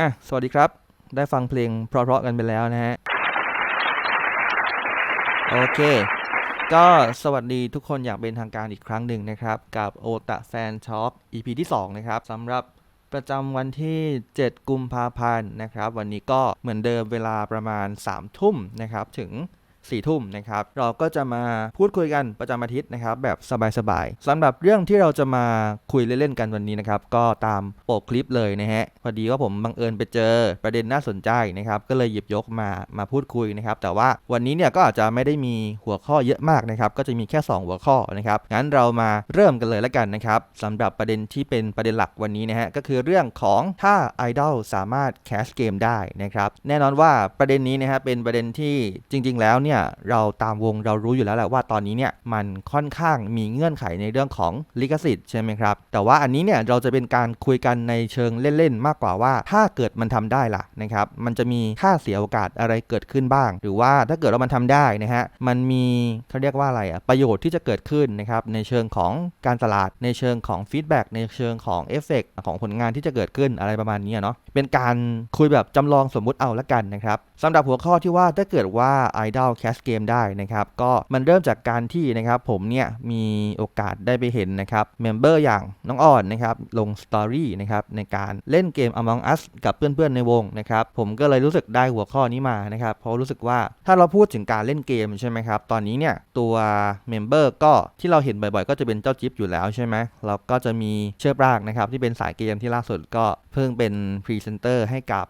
อะ สวัสดีครับ ได้ฟังเพลงเพราะๆกันไปแล้วนะฮะ โอเค ก็สวัสดีทุกคนอย่างเป็นทางการอีกครั้งหนึ่งนะครับ กับโอตะแฟนช็อป EP ที่ 2 นะครับสำหรับประจำวันที่ 7 กุมภาพันธ์นะครับ วันนี้ก็เหมือนเดิมเวลาประมาณ 3 ทุ่มนะครับ ถึง 4ทุ่มนะครับ เราก็จะมาพูดคุยกันประจำอาทิตย์นะครับ แบบสบายๆสำหรับเรื่องที่เราจะมาคุยเล่นๆกันวันนี้นะครับ ก็ตามปกคลิปเลยนะฮะ พอดีว่าผมบังเอิญไปเจอประเด็นน่าสนใจนะครับ ก็เลยหยิบยกมามาพูดคุยนะครับ แต่ว่าวันนี้เนี่ยก็อาจจะไม่ได้มีหัวข้อเยอะมากนะครับ ก็จะมีแค่ 2 หัวข้อนะครับ งั้นเรามาเริ่มกันเลยแล้วกันนะครับสำหรับประเด็นที่เป็นประเด็นหลักวันนี้นะฮะ ก็คือเรื่องของถ้าไอดอลสามารถแคสเกมได้นะครับ แน่นอนว่าประเด็นนี้นะฮะเป็นประเด็นที่จริง ๆ แล้วเนี่ยเราตามวงเรารู้อยู่แล้วแหละว่าตอนนี้เนี่ยมันค่อนข้างมีเงื่อนไขในเรื่องของลิขสิทธิ์ใช่ไหมครับแต่ว่าอันนี้เนี่ยเราจะเป็นการคุยกันในเชิงเล่นๆมากกว่าว่า ถ้าเกิดมันทำได้ล่ะนะครับมันจะมีค่าเสียโอกาสอะไรเกิดขึ้นบ้าง หรือว่าถ้าเกิดว่ามันทำได้นะฮะมันมีเขาเรียกว่าอะไรอะประโยชน์ที่จะเกิดขึ้นนะครับในเชิงของการตลาดในเชิงของฟีดแบ็กในเชิงของเอฟเฟกของผลงานที่จะเกิดขึ้นอะไรประมาณนี้เนาะเป็นการคุยแบบจำลองสมมุติเอาละกันนะครับสำหรับหัวข้อที่ว่าถ้าเกิดว่า Idol Cast Game ได้นะครับก็มันเริ่มจากการที่นะครับผมเนี่ยมีโอกาสได้ไปเห็นนะครับเมมเบอร์อย่างน้องอ่อนนะครับลงสตอรี่นะครับในการเล่นเกม Among Us กับเพื่อนๆในวงนะครับผมก็เลยรู้สึกได้หัวข้อนี้มานะครับเพราะรู้สึกว่าถ้าเราพูดถึงการเล่นเกมใช่ไหมครับตอนนี้เนี่ยตัวเมมเบอร์ก็ที่เราเห็นบ่อยๆ ก็จะเป็นเจ้าจิ๊บอยู่แล้วใช่ไหมเราก็จะมีเชือกรากนะครับที่เป็นสายเกมที่ล่าสุดก็เพิ่งเป็นพรีเซนเตอร์ให้กับ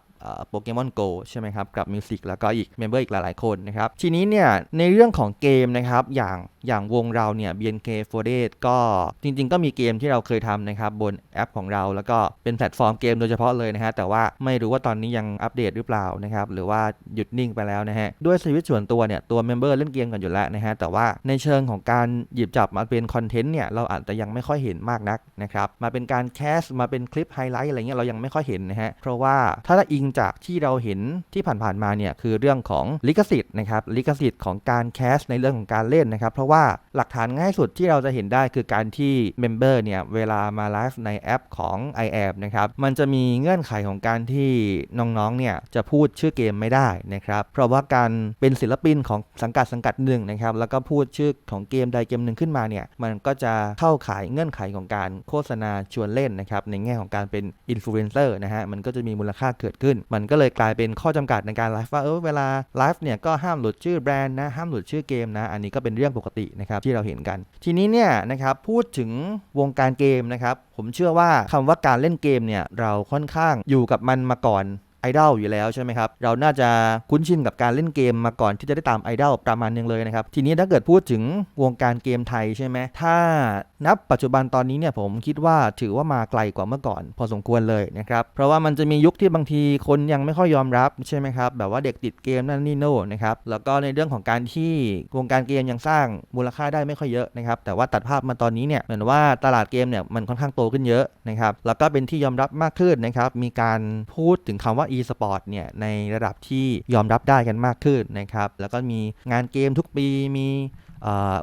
โปเกมอนโกใช่ไหมครับ กับมิวสิกแล้วก็อีกเมมเบอร์อีกหลายๆคนนะครับ ทีนี้เนี่ยในเรื่องของเกมนะครับ อย่าง อย่างวงเราเนี่ย BNK48 ก็จริง ๆ ก็มีเกมที่เราเคยทำนะครับบนแอปของเรา แล้วก็เป็นแพลตฟอร์มเกมโดยเฉพาะเลยนะฮะแต่ว่าไม่รู้ว่าตอนนี้ยังอัปเดตหรือเปล่านะครับหรือว่าหยุดนิ่งไปแล้วนะฮะด้วยชีวิตส่วนตัวเนี่ยตัวเมมเบอร์เล่นเกมกันอยู่แล้วนะฮะแต่ว่าในเชิงของการหยิบจับมาเป็นคอนเทนต์เนี่ยเราอาจจะยังไม่ค่อยเห็นมากนักนะครับมาเป็นการแคสมาเป็นคลิปไฮไลท์อะไรเงี้ยเรายังไม่ค่อยเห็นนะฮะเพราะว่าถ้าอิงจากที่เราเห็นที่ผ่านๆมาเนี่ยคือเรื่องของลิขสิทธิ์นะครับลิขสิทธิ์ของการแคสในเรื่องของการเล่นนะครับเพราะว่าหลักฐานง่ายสุดที่เราจะเห็นได้คือการที่เมมเบอร์เนี่ยเวลามาไลฟ์ในแอปของ i a p นะครับมันจะมีเงื่อนไขของการที่น้องๆเนี่ยจะพูดชื่อเกมไม่ได้นะครับเพราะว่าการเป็นศิลปินของสังกัดสังกัดหนึ่งนะครับแล้วก็พูดชื่อของเกมใดเกมหนึ่งขึ้นมาเนี่ยมันก็จะเข้าขายเงื่อนไขของการโฆษณาชวนเล่นนะครับในแง่ของการเป็นอินฟลูเอนเซอร์นะฮะมันก็จะมีมูลค่าเกิดขึ้น มันก็เลยกลายเป็นข้อจำกัดในการไลฟ์ว่าเออเวลาไลฟ์เนี่ยก็ห้ามหลุดชื่อแบรนด์นะห้ามหลุดชื่อเกมนะอันนี้ก็เป็นเรื่องปกตินะครับที่เราเห็นกัน ทีนี้เนี่ยนะครับพูดถึงวงการเกมนะครับผมเชื่อว่าคำว่าการเล่นเกมเนี่ยเราค่อนข้างอยู่กับมันมาก่อน ดอลอยู่แล้วใช่ไหมครับ เราน่าจะคุ้นชินกับการเล่นเกมมาก่อนที่จะได้ตามไอดอลประมาณนึงเลยนะครับ ทีนี้ถ้าเกิดพูดถึงวงการเกมไทยใช่ไหมถ้านับปัจจุบันตอนนี้เนี่ยผมคิดว่าถือว่ามาไกลกว่าเมื่อก่อน พอสมควรเลยนะครับ เพราะว่ามันจะมียุคที่บางทีคนยังไม่ค่อยยอมรับใช่ไหมครับ แบบว่าเด็กติดเกมนั่นนี่โน่นะครับ แล้วก็ในเรื่องของการที่วงการเกมยังสร้างมูลค่าได้ไม่ค่อยเยอะนะครับ แต่ว่าตัดภาพมาตอนนี้เนี่ยเหมือนว่าตลาดเกมเนี่ยมันค่อนข้างโตขึ้นเยอะนะครับ แล้วก็เป็นที่ยอมรับมากขึ้นนะครับ มีการพูดถึงคำว่า e-sport เนี่ยในระดับที่ยอมรับได้กันมากขึ้นนะครับ แล้วก็มีงานเกมทุกปีมี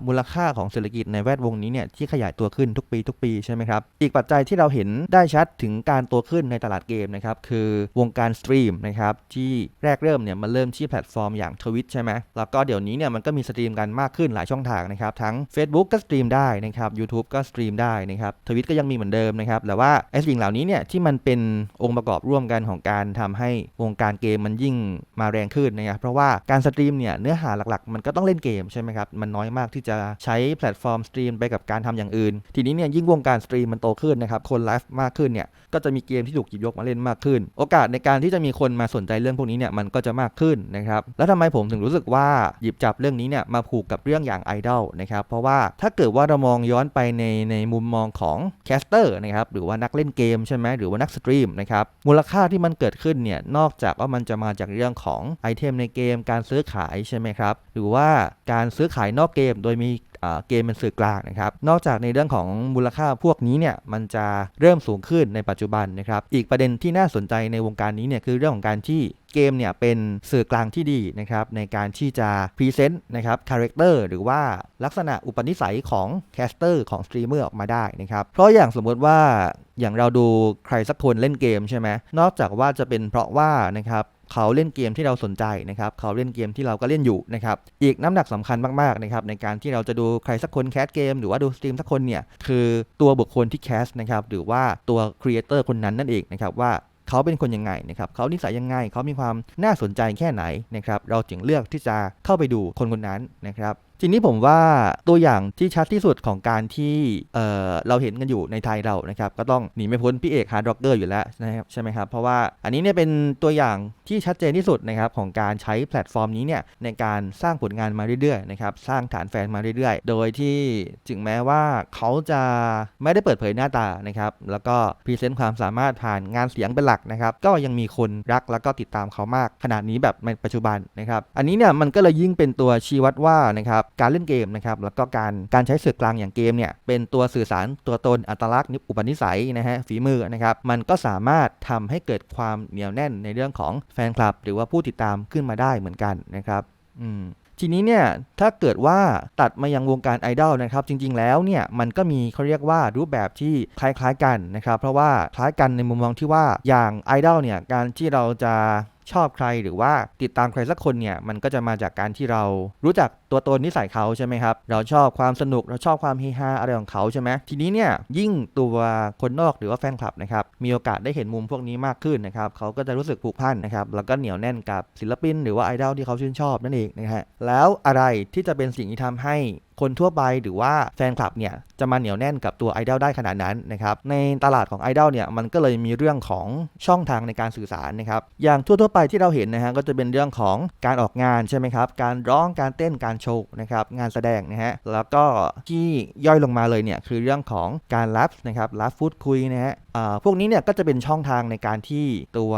มูลค่าของเศรษฐกิจในแวดวงนี้เนี่ยที่ขยายตัวขึ้นทุกปีทุกปีใช่ไหมครับ อีกปัจจัยที่เราเห็นได้ชัดถึงการตัวขึ้นในตลาดเกมนะครับคือวงการสตรีมนะครับที่แรกเริ่มเนี่ยมันเริ่มที่แพลตฟอร์มอย่างทวิตใช่ไหมแล้วก็เดี๋ยวนี้เนี่ยมันก็มีสตรีมกันมากขึ้นหลายช่องทางนะครับทั้ง Facebook ก็สตรีมได้นะครับ YouTube ก็สตรีมได้นะครับทวิตก็ยังมีเหมือนเดิมนะครับแต่ว่าไอ้สิ่งเหล่านี้เนี่ยที่มันเป็นองค์ประกอบร่วมกันของการทำให้วงการเกมมันยิ่งมาแรงขึ้นนะครับเพราะว่าการสตรีมเนี่ยเนื้อหาหลักๆ มันก็ต้องเล่นเกมใช่ไหมครับมันน้อยมากที่จะใช้แพลตฟอร์มสตรีมไปกับการทำอย่างอื่น ทีนี้เนี่ยยิ่งวงการสตรีมมันโตขึ้นนะครับ คนไลฟ์มากขึ้นเนี่ย ก็จะมีเกมที่ถูกหยิบยกมาเล่นมากขึ้น โอกาสในการที่จะมีคนมาสนใจเรื่องพวกนี้เนี่ยมันก็จะมากขึ้นนะครับ แล้วทำไมผมถึงรู้สึกว่าหยิบจับเรื่องนี้เนี่ยมาผูกกับเรื่องอย่างไอดอลนะครับ เพราะว่าถ้าเกิดว่าเรามองย้อนไปในในมุมมองของแคสเตอร์นะครับ หรือว่านักเล่นเกมใช่ไหมหรือว่านักสตรีมนะครับ มูลค่าที่มันเกิดขึ้นเนี่ย นอกจากว่ามันจะมาจากเรื่องของไอเทมในเกม การซื้อขายใช่ไหมครับ หรือว่าการซื้อขายนอกเกม โดยมีเกมเป็นสื่อกลางนะครับ นอกจากในเรื่องของมูลค่าพวกนี้เนี่ยมันจะเริ่มสูงขึ้นในปัจจุบันนะครับ อีกประเด็นที่น่าสนใจในวงการนี้เนี่ยคือเรื่องของการที่เกมเนี่ยเป็นสื่อกลางที่ดีนะครับในการที่จะพรีเซนต์นะครับคาแรคเตอร์หรือว่าลักษณะอุปนิสัยของแคสเตอร์ของสตรีมเมอร์ออกมาได้นะครับเพราะอย่างสมมติว่าอย่างเราดูใครสักคนเล่นเกมใช่ไหมนอกจากว่าจะเป็นเพราะว่านะครับ เขาเล่นเกมที่เราสนใจนะครับเขาเล่นเกมที่เราก็เล่นอยู่นะครับอีกน้ำหนักสำคัญมากๆนะครับในการที่เราจะดูใครสักคนแคสเกมหรือว่าดูสตรีมสักคนเนี่ยคือตัวบุคคลที่แคสนะครับหรือว่าตัวครีเอเตอร์คนนั้นนั่นเองนะครับว่าเขาเป็นคนยังไงนะครับเขานิสัยยังไงเขามีความน่าสนใจแค่ไหนนะครับเราจึงเลือกที่จะเข้าไปดูคนคนนั้นนะครับทีนี้ผมว่าตัวอย่างที่ชัดที่สุดของการที่เเราเห็นกันอยู่ในไทยเรานะครับก็ต้องหนีไม่พ้นพี่เอกฮาร์ดร็อกเกอร์อยู่แล้วนะครับใช่ไหมครับเพราะว่าอันนี้เนี่ยเป็นตัวอย่างที่ชัดเจนที่สุดนะครับของการใช้แพลตฟอร์มนี้เนี่ยในการสร้างผลงานมาเรื่อยๆนะครับสร้างฐานแฟนมาเรื่อยๆ โดยที่ถึงแม้ว่าเขาจะไม่ได้เปิดเผยหน้าตานะครับแล้วก็พรีเซนต์ความสามารถผ่านงานเสียงเป็นหลักนะครับก็ยังมีคนรักแล้วก็ติดตามเขามาก ขนาดนี้แบบในปัจจุบันนะครับอันนี้เนี่ยมันก็เลยยิ่งเป็นตัวชี้วัดว่านะครับการเล่นเกมนะครับแล้วก็การการใช้สื่อกลางอย่างเกมเนี่ยเป็นตัวสื่อสารตัวตนอัตลักษณ์อุปนิสัยนะฮะฝีมือนะครับมันก็สามารถทำให้เกิดความเหนียวแน่นในเรื่องของแฟนคลับ หรือว่าผู้ติดตามขึ้นมาได้เหมือนกันนะครับอืมทีนี้เนี่ยถ้าเกิดว่าตัดมายังวงการไอดอลนะครับจริงๆแล้วเนี่ยมันก็มีเขาเรียกว่ารูปแบบที่คล้ายๆกันนะครับเพราะว่าคล้ายกันในมุมมองที่ว่าอย่างไอดอลเนี่ยการที่เราจะ ชอบใครหรือว่าติดตามใครสักคนเนี่ยมันก็จะมาจากการที่เรารู้จักตัวตนนิสัยเขาใช่ไหมครับเราชอบความสนุกเราชอบความเฮฮาอะไรของเขาใช่ไหมทีนี้เนี่ยยิ่งตัวคนนอกหรือว่าแฟนคลับนะครับมีโอกาสได้เห็นมุมพวกนี้มากขึ้นนะครับเขาก็จะรู้สึกผูกพันนะครับแล้วก็เหนียวแน่นกับศิลปิน หรือว่าไอดอลที่เขาชื่นชอบนั่นเองนะฮะแล้วอะไรที่จะเป็นสิ่งที่ทำให้ คนทั่วไปหรือว่าแฟนคลับเนี่ยจะมาเหนียวแน่นกับตัวไอดอลได้ขนาดนั้นนะครับในตลาดของไอดอลเนี่ยมันก็เลยมีเรื่องของช่องทางในการสื่อสารนะครับอย่างทั่วๆไปที่เราเห็นนะฮะก็จะเป็นเรื่องของการออกงานใช่ไหมครับการร้องการเต้นการโชว์นะครับงานแสดงนะฮะแล้วก็ที่ย่อยลงมาเลยเนี่ยคือเรื่องของการไลฟ์นะครับไลฟ์ฟูดคุยนะฮะอ่าพวกนี้เนี่ยก็จะเป็นช่องทางในการที่ตัว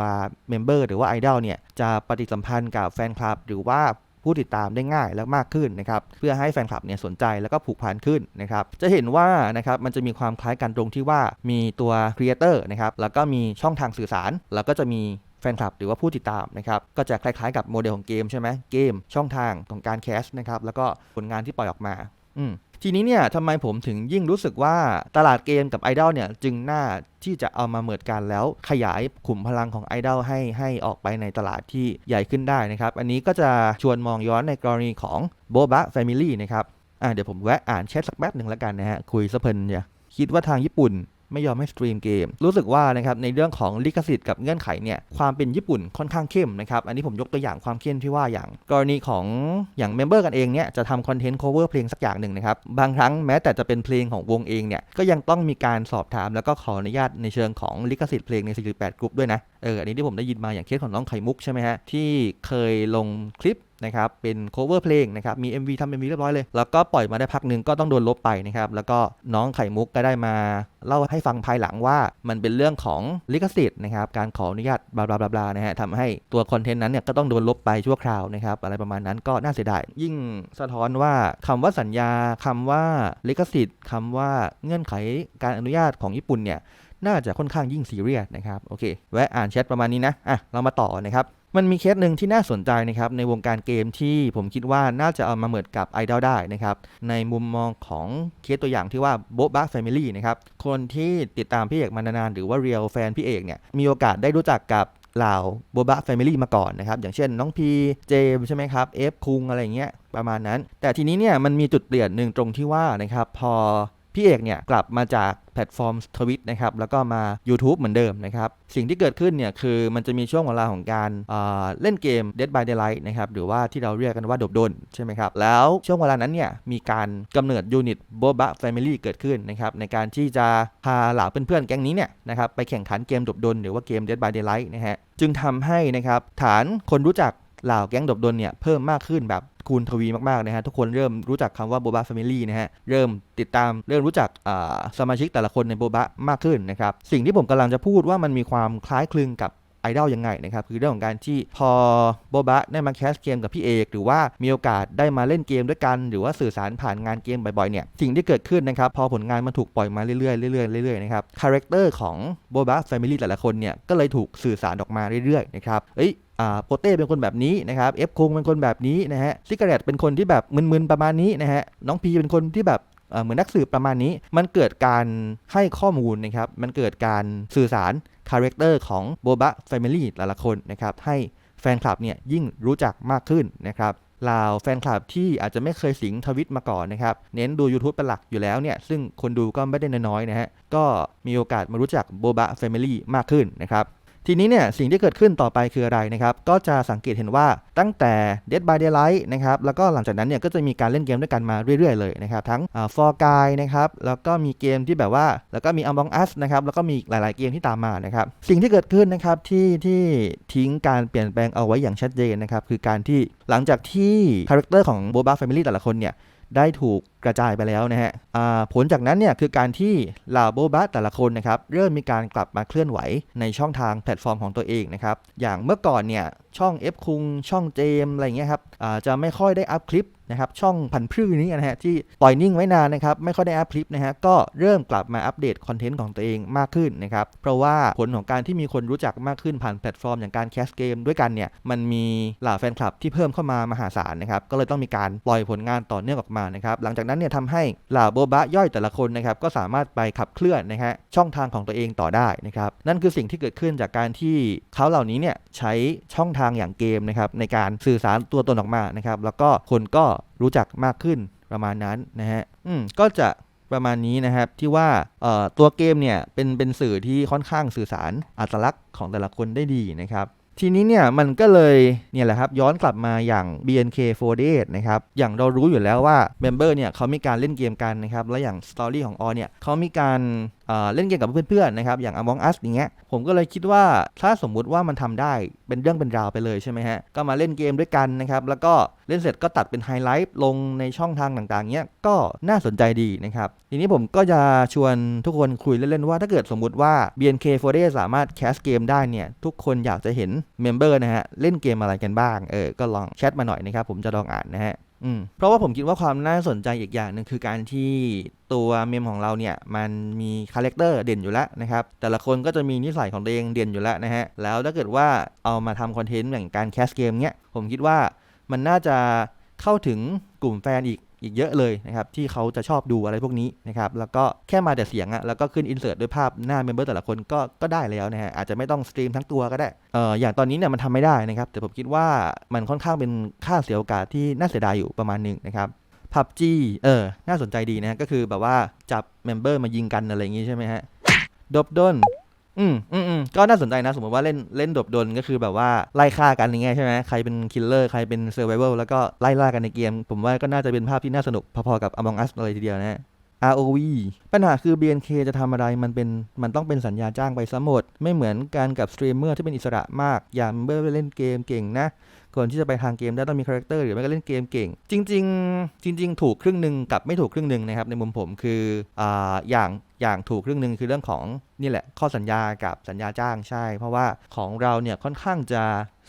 เมมเบอร์หรือว่าไอดอลเนี่ยจะปฏิสัมพันธ์กับแฟนคลับ หรือว่า ผู้ติดตามได้ง่ายและมากขึ้นนะครับเพื่อให้แฟนคลับเนี่ยสนใจแล้วก็ผูกพันขึ้นนะครับจะเห็นว่านะครับมันจะมีความคล้ายกันตรงที่ว่ามีตัวครีเอเตอร์นะครับแล้วก็มีช่องทางสื่อสาร แล้วก็จะมีแฟนคลับหรือว่าผู้ติดตามนะครับก็จะคล้ายๆกับโมเดลของเกมใช่ไหมเกมช่องทางของการแคสนะครับแล้วก็ผลงานที่ปล่อยออกมาอืม ทีนี้เนี่ยทำไมผมถึงยิ่งรู้สึกว่าตลาดเกมกับไอดอลเนี่ยจึงน่าที่จะเอามาเหมือนกันแล้วขยายขุมพลังของไอดอลให้ให้ออกไปในตลาดที่ใหญ่ขึ้นได้นะครับ อันนี้ก็จะชวนมองย้อนในกรณีของโบบะแฟมิลี่นะครับอ่าเดี๋ยวผมแวะอ่านแชทสักแป๊บหนึ่งแล้วกันนะฮะคุยสะเพลินเนี่ยคิดว่าทางญี่ปุ่น ไม่ยอมให้สตรีมเกม รู้สึกว่านะครับในเรื่องของลิขสิทธิ์กับเงื่อนไขเนี่ยความเป็นญี่ปุ่นค่อนข้างเข้มนะครับ อันนี้ผมยกตัวอย่างความเข้มที่ว่าอย่าง กรณีของอย่างเมมเบอร์กันเองเนี่ยจะทำคอนเทนต์ cover เพลงสักอย่างหนึ่งนะครับ บางครั้งแม้แต่จะเป็นเพลงของวงเองเนี่ยก็ยังต้องมีการสอบถามแล้วก็ขออนุญาตในเชิงของลิขสิทธิ์เพลงใน 48 กรุ๊ปด้วยนะเอออันนี้ที่ผมได้ยินมาอย่างเคสของน้องไข่มุกใช่ไหมฮะที่เคยลงคลิปนะครับเป็น cover เพลงนะครับมี MV ทำ MV เรียบร้อยเลย แล้วก็ปล่อยมาได้พักหนึ่งก็ต้องโดนลบไปนะครับแล้วก็น้องไข่มุกก็ได้มาเล่าให้ฟังภายหลังว่ามันเป็นเรื่องของลิขสิทธิ์นะครับการขออนุญาตบลาบลาบลานะฮะทำให้ตัวคอนเทนต์นั้นเนี่ยก็ต้องโดนลบไปชั่วคราวนะครับอะไรประมาณนั้นก็น่าเสียดายยิ่งสะท้อนว่าคำว่าสัญญาคำว่าลิขสิทธิ์คำว่าเงื่อนไขการอนุญาตของญี่ปุ่นเนี่ยน่าจะค่อนข้างยิ่งซีเรียสนะครับโอเคแวะอ่านแชทประมาณนี้นะอะเรามาต่อนะครับมันมีเคสหนึ่งที่น่าสนใจนะครับในวงการเกมที่ผมคิดว่าน่าจะเอามาเหมือนกับไอดอลได้นะครับในมุมมองของเคสตัวอย่างที่ว่าโบ๊ะบ้าแฟมิลี่นะครับคนที่ติดตามพี่เอกมานานๆหรือว่าเรียลแฟนพี่เอกเนี่ยมีโอกาสได้รู้จักกับเหล่าโบบะแฟมิลี่มาก่อนนะครับ อย่างเช่นน้องพีเจมใช่ไหมครับเอฟคุงอะไรเงี้ยประมาณนั้น แต่ทีนี้เนี่ยมันมีจุดเปลี่ยนหนึ่งตรงที่ว่านะครับพอ พี่เอกเนี่ยกลับมาจากแพลตฟอร์มทวิตนะครับแล้วก็มา YouTube เหมือนเดิมนะครับสิ่งที่เกิดขึ้นเนี่ยคือมันจะมีช่วงเวลาของการเเล่นเกม Dead by Daylight นะครับหรือว่าที่เราเรียกกันว่าดบดนใช่ไหมครับแล้วช่วงเวลานั้นเนี่ยมีการกำเนิดยูนิต Boba Family เกิดขึ้นนะครับในการที่จะพาเหล่าเพื่อนๆแก๊งนี้เนี่ยนะครับไปแข่งขันเกมดบดนหรือว่าเกม Dead by Daylight นะฮะจึงทำให้นะครับฐานคนรู้จัก เหล่าแก๊งดบดนเนี่ยเพิ่มมากขึ้นแบบคูณทวีมากๆนะฮะทุกคนเริ่มรู้จักคำว่าโบบะแฟมิลี่นะฮะเริ่มติดตามเริ่มรู้จักสมาชิกแต่ละคนในโบบะมากขึ้นนะครับสิ่งที่ผมกำลังจะพูดว่ามันมีความคล้ายคลึงกับไอดอลยังไงนะครับคือเรื่องของการที่พอโบบะได้มาแคสเกมกับพี่เอกหรือว่ามีโอกาสได้มาเล่นเกมด้วยกัน หรือว่าสื่อสารผ่านงานเกมบ่อยๆเนี่ยสิ่งที่เกิดขึ้นนะครับพอผลงานมันถูกปล่อยมาเรื่อยๆเรื่อยๆเรื่อยๆนะครับคาแรคเตอร์ของโบบะแฟมิลี่แต่ละคนเนี่ยก็เลยถูกสื่อสารออกมาเรื่อยๆนะครับเอ้ย โปเต้เป็นคนแบบนี้นะครับเอฟคงเป็นคนแบบนี้นะฮะซิกเรตเป็นคนที่แบบมึนๆประมาณนี้นะฮะน้องพีเป็นคนที่แบบเหมือนนักสืบประมาณนี้ มันเกิดการให้ข้อมูลนะครับ มันเกิดการสื่อสารคาแรคเตอร์ของโบบะแฟมิลี่แต่ละคนนะครับ ให้แฟนคลับเนี่ยยิ่งรู้จักมากขึ้นนะครับลาวแฟนคลับที่อาจจะไม่เคยสิงทวิตมาก่อนนะครับ เน้นดู YouTube เป็นหลักอยู่แล้วเนี่ย ซึ่งคนดูก็ไม่ได้น้อยๆนะฮะ ก็มีโอกาสมารู้จักโบบะแฟมิลี่มากขึ้นนะครับ ทีนี้เนี่ยสิ่งที่เกิดขึ้นต่อไปคืออะไรนะครับก็จะสังเกตเห็นว่าตั้งแต่ Dead by Daylight นะครับแล้วก็หลังจากนั้นเนี่ยก็จะมีการเล่นเกมด้วยกันมาเรื่อยๆเลยนะครับทั้งอ่า For Guy นะครับแล้วก็มีเกมที่แบบว่า แล้วก็มี Among Us นะครับแล้วก็มีหลายๆเกมที่ตามมานะครับสิ่งที่เกิดขึ้นนะครับที่ที่ทิ้งการเปลี่ยนแปลงเอาไว้อย่างชัดเจนนะครับคือการที่หลังจากที่คาแรคเตอร์ของ Boba Family แต่ละคนเนี่ย ได้ถูกกระจายไปแล้วนะฮะผลจากนั้นเนี่ยคือการที่ลาโบบาแต่ละคนนะครับเริ่มมีการกลับมาเคลื่อนไหวในช่องทางแพลตฟอร์มของตัวเองนะครับอย่างเมื่อก่อนเนี่ยช่อง F คุงช่องเจมอะไรเงี้ยครับจะไม่ค่อยได้อัพคลิปนะครับช่องพันพืชนี้นะฮะที่ปล่อยนิ่งไว้นานนะครับไม่ค่อยได้อัพคลิปนะฮะก็เริ่มกลับมาอัปเดตคอนเทนต์ของตัวเองมากขึ้นนะครับเพราะว่าผลของการที่มีคนรู้จักมากขึ้นผ่านแพลตฟอร์มอย่างการแคสเกมด้วยกันเนี่ยมันมีเหล่าแฟนคลับที่เพิ่มเข้ามามหาศาลนะครับก็เลยต้องมีการปล่อยผลงานต่อเนื่องออกมานะครับหลังจากนั้นเนี่ยทำให้เหล่าโบบะย่อยแต่ละคนนะครับก็สามารถไปขับเคลื่อนนะฮะช่องทางของตัวเองต่อได้นะครับนั่นคือสิ่งที่เกิดขึ้นจากการที่เขาเหล่านี้เนี่ยใช้ช่องทางอย่างเกมนะครับในการสื่อสารตัวตนออกมานะครับแล้วก็คนก็รู้จักมากขึ้นประมาณนั้นนะฮะอืมก็จะประมาณนี้นะครับที่ว่าเอ่อตัวเกมเนี่ยเป็นเป็นสื่อที่ค่อนข้างสื่อสารอัตลักษณ์ของแต่ละคนได้ดีนะครับทีนี้เนี่ยมันก็เลยเนี่ยแหละครับย้อนกลับมาอย่าง BNK48 นะครับอย่างเรารู้อยู่แล้วว่าเมมเบอร์เนี่ยเขามีการเล่นเกมกันนะครับและอย่างสตอรี่ของออเนี่ยเขามีการเล่นเกมกับเพื่อนๆนะครับอย่าง Among Us อย่างเงี้ยผมก็เลยคิดว่าถ้าสมมุติว่ามันทำได้เป็นเรื่องเป็นราวไปเลยใช่ไหมฮะก็มาเล่นเกมด้วยกันนะครับแล้วก็เล่นเสร็จก็ตัดเป็นไฮไลท์ลงในช่องทางต่างๆเงี้ยก็น่าสนใจดีนะครับทีนี้ผมก็จะชวนทุกคนคุยเล่นๆว่าถ้าเกิดสมมุติว่า BNK48 สามารถแคสเกมได้เนี่ยทุกคนอยากจะเห็นเมมเบอร์นะฮะเล่นเกมอะไรกันบ้างเออก็ลองแชทมาหน่อยนะครับผมจะลองอ่านนะฮะ เพราะว่าผมคิดว่าความน่าสนใจอีกอย่างหนึ่งคือการที่ตัวเมมของเราเนี่ยมันมีคาแรคเตอร์เด่นอยู่แล้วนะครับ แต่ละคนก็จะมีนิสัยของตัวเองเด่นอยู่แล้วนะฮะ แล้วถ้าเกิดว่าเอามาทำคอนเทนต์อย่างการแคสเกมเนี้ย ผมคิดว่ามันน่าจะเข้าถึงกลุ่มแฟนอีก อีกเยอะเลยนะครับที่เขาจะชอบดูอะไรพวกนี้นะครับแล้วก็แค่มาแต่เสียงอะแล้วก็ขึ้นอินเสิร์ตด้วยภาพหน้าเมมเบอร์แต่ละคนก็ก็ได้แล้วนะฮะอาจจะไม่ต้องสตรีมทั้งตัวก็ได้เอออย่างตอนนี้เนี่ยมันทำไม่ได้นะครับ แต่ผมคิดว่ามันค่อนข้างเป็นค่าเสียโอกาสที่น่าเสียดายอยู่ประมาณหนึ่งนะครับพับจีเออ น่าสนใจดีนะฮะก็คือแบบว่าจับเมมเบอร์มายิงกันอะไรอย่างงี้ใช่ไหมฮะดบด้น อืมอืมอืมก็น่าสนใจนะ สมมติว่าเล่นเล่นดบดนก็คือแบบว่าไล่ฆ่ากันอย่างเงี้ยใช่ไหมใครเป็นคิลเลอร์ใครเป็นเซอร์ไวเวลแล้วก็ไล่ล่ากันในเกม ผมว่าก็น่าจะเป็นภาพที่น่าสนุกพอๆกับ Among Us เลยทีเดียวนะ ROV ปัญหาคือ BNK จะทำอะไรมันเป็นมันต้องเป็นสัญญาจ้างไปซะหมด ไม่เหมือนกันกับสตรีมเมอร์ที่เป็นอิสระมาก อย่างเบอร์เล่นเกมเก่งนะคนที่จะไปทางเกมได้ต้องมีคาแรคเตอร์หรือไม่ก็เล่นเกมเก่ง จริง ๆ จริง ๆ ถูกครึ่งหนึ่งกับไม่ถูกครึ่งหนึ่งนะครับในมุมผมคืออ่าอย่าง อย่างถูกเรื่องหนึ่งคือเรื่องของนี่แหละข้อสัญญากับสัญญาจ้างใช่ เพราะว่าของเราเนี่ยค่อนข้างจะ